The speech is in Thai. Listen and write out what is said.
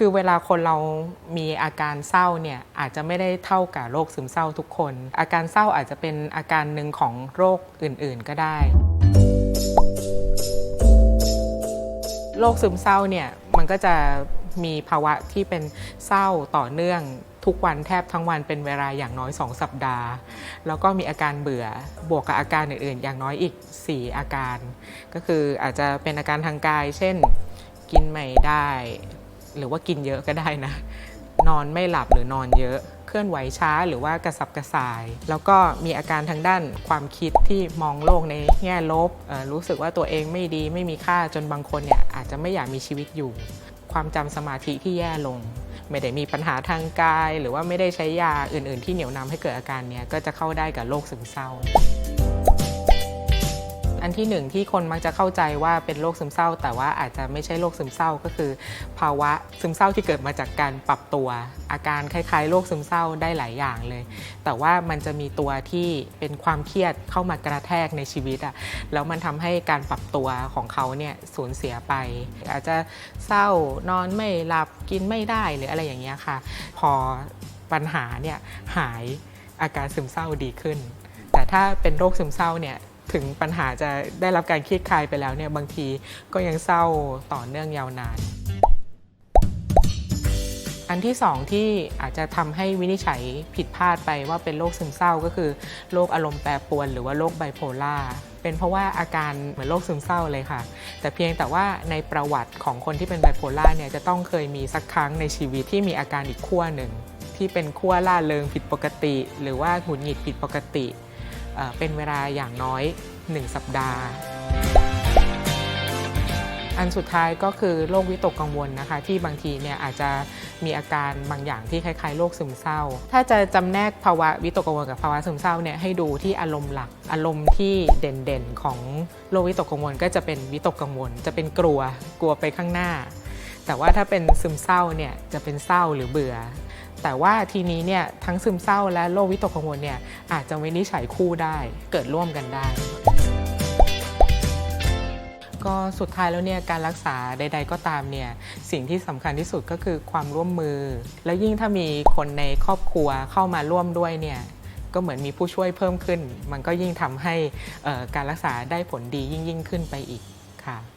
คือเวลาคนเรามีอาการเศร้าเนี่ยอาจจะไม่ได้เท่ากับโรคซึมเศร้าทุกคน อาการเศร้าอาจจะเป็นอาการหนึ่งของโรคอื่นๆ ก็ได้โรคซึมเศร้าเนี่ยมันก็จะมีภาวะที่เป็นเศร้าต่อเนื่องทุกวันแทบทั้งวันเป็นเวลาอย่างน้อย 2 สัปดาห์ แล้วก็มีอาการเบื่อบวกกับอาการอื่นๆ อย่างน้อยอีก 4 อาการ ก็คืออาจจะเป็นอาการทางกาย เช่นกินไม่ได้ หรือว่ากินเยอะก็ได้นะ นอนไม่หลับหรือนอนเยอะเคลื่อนไหวช้าหรือว่ากระสับกระส่าย แล้วก็มีอาการทางด้านความคิดที่มองโลกในแง่ลบรู้สึกว่าตัวเองไม่ดีไม่มีค่าจนบางคนเนี่ยอาจจะไม่อยากมีชีวิตอยู่ ความจำสมาธิที่แย่ลง ไม่ได้มีปัญหาทางกาย หรือว่าไม่ได้ใช้ยาอื่น ๆ ที่เหนี่ยวนำให้เกิดอาการเนี้ยก็จะเข้าได้กับโรคซึมเศร้า อันที่หนึ่งที่คนมักจะเข้าใจว่าเป็นโรคซึมเศร้า แต่ว่าอาจจะไม่ใช่โรคซึมเศร้าก็คือ ภาวะซึมเศร้าที่เกิดมาจากการปรับตัว อาการคล้ายๆโรคซึมเศร้าได้หลายอย่างเลย แต่ว่ามันจะมีตัวที่เป็นความเครียดเข้ามากระแทกในชีวิตอะแล้วมันทำให้การปรับตัวของเขาเนี่ยสูญเสียไป อาจจะเศร้านอนไม่หลับกินไม่ได้หรืออะไรอย่างเงี้ยค่ะ พอปัญหาเนี่ยหายอาการซึมเศร้าดีขึ้น แต่ถ้าเป็นโรคซึมเศร้าเนี่ย ถึงปัญหาจะได้รับการคลี่คลายไปแล้วเนี่ยบางทีก็ยังเศร้าต่อเนื่องยาวนาน อันที่สองที่อาจจะทำให้วินิจฉัยผิดพลาดไปว่าเป็นโรคซึมเศร้าก็คือโรคอารมณ์แปรปรวนหรือว่าโรคไบโพล่าเป็นเพราะว่าอาการเหมือนโรคซึมเศร้าเลยค่ะ แต่เพียงแต่ว่าในประวัติของคนที่เป็นไบโพล่าเนี่ยจะต้องเคยมีสักครั้งในชีวิตที่มีอาการอีกขั้วหนึ่ง ที่เป็นขั้วล่าเริงผิดปกติ หรือว่าหงุดหงิดผิดปกติ เป็นเวลาอย่างน้อย 1 สัปดาห์ อันสุดท้ายก็คือโรควิตกกังวลนะคะ ที่บางทีเนี่ยอาจจะมีอาการบางอย่างที่คล้ายๆโรคซึมเศร้า ถ้าจะจำแนกภาวะวิตกกังวลกับภาวะซึมเศร้าเนี่ยให้ดูที่อารมณ์หลัก อารมณ์ที่เด่นๆของโรควิตกกังวล ก็จะเป็นวิตกกังวล จะเป็นกลัวกลัวไปข้างหน้า แต่ว่าถ้าเป็นซึมเศร้าเนี่ยจะเป็นเศร้าหรือเบื่อ แต่ว่าทีนี้เนี่ยทั้งซึมเศร้าและโรควิตกกังวลเนี่ยอาจจะวินิจฉัยคู่ได้เกิดร่วมกันได้ ก็สุดท้ายแล้วเนี่ยการรักษาใด ๆ ก็ตามเนี่ยสิ่งที่สำคัญที่สุดก็คือความร่วมมือ แล้วยิ่งถ้ามีคนในครอบครัวเข้ามาร่วมด้วยเนี่ยก็เหมือนมีผู้ช่วยเพิ่มขึ้น มันก็ยิ่งทำให้การรักษาได้ผลดียิ่งยิ่งขึ้นไปอีกค่ะ